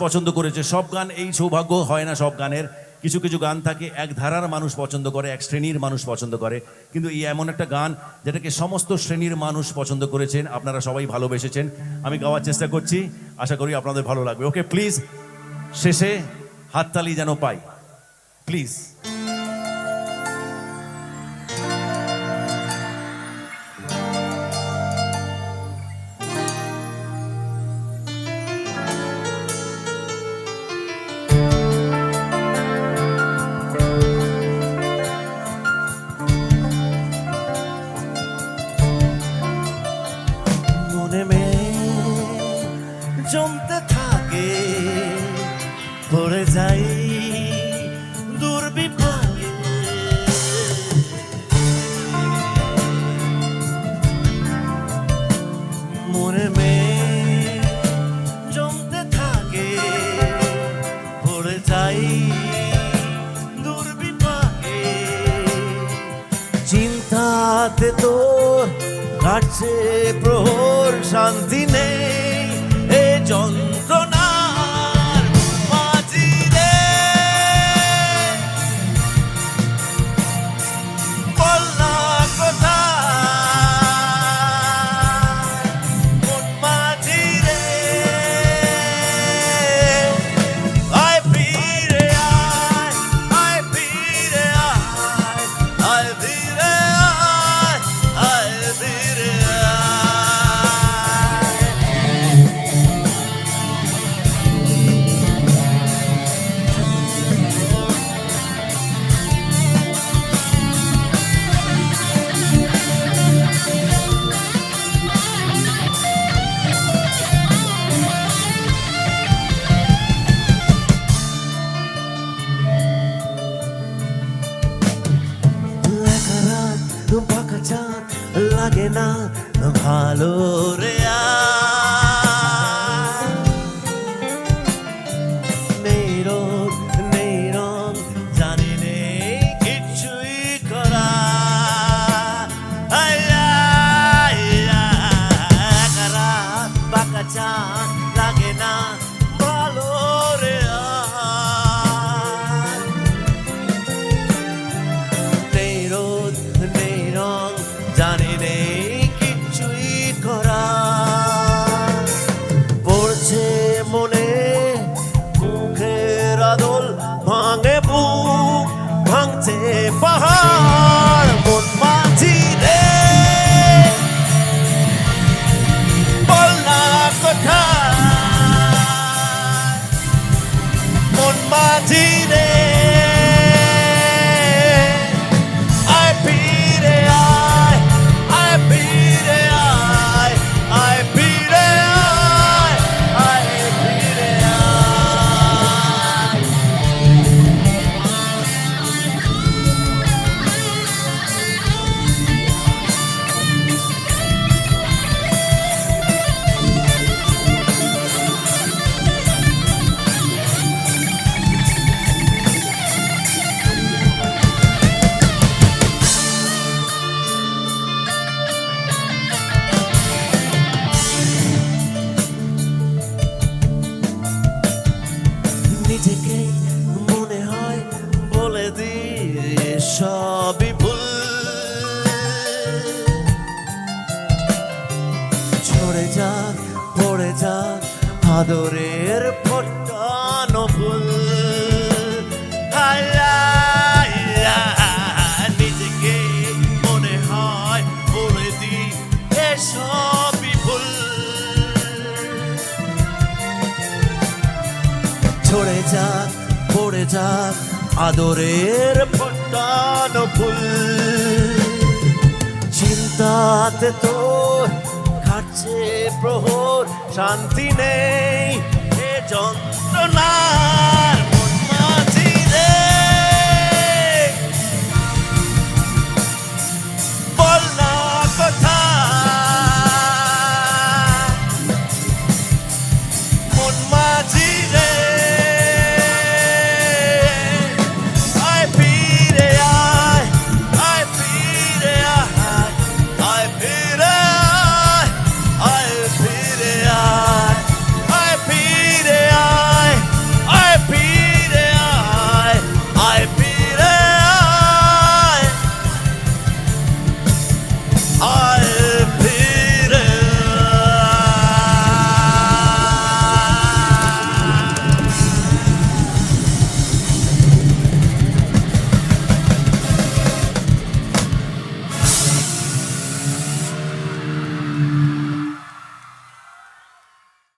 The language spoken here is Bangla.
পছন্দ করেছে। সব গান এই সৌভাগ্য হয় না সব গানের। কিছু কিছু গান থাকে, এক ধারার মানুষ পছন্দ করে, এক শ্রেণির মানুষ পছন্দ করে। কিন্তু এই এমন একটা গান যেটাকে সমস্ত শ্রেণির মানুষ পছন্দ করেছেন, আপনারা সবাই ভালোবেসেছেন। আমি গাওয়ার চেষ্টা করছি, আশা করি আপনাদের ভালো লাগবে। ওকে, প্লিজ, শেষে হাততালি যেন পাই। প্লিজ। জমতে থাকে। পড়ে যাই দুর্বিপাকে মনে মেয়ে থাকে। যাই চিন্তাতে কাটছে প্রহর শান্তি নেই। না ভালো রে আর। ছড়ে যাক, পড়ে যাক, আদরের ফোটানো ফুল। মনে হয় বলে দিই এসবই ভুল। ছড়ে যাক, পড়ে যাক, আদরের ফোটানো ফুল। চিন্তাতে তোর বাজছে প্রহর শান্তি নেই এ যন্ত্রণা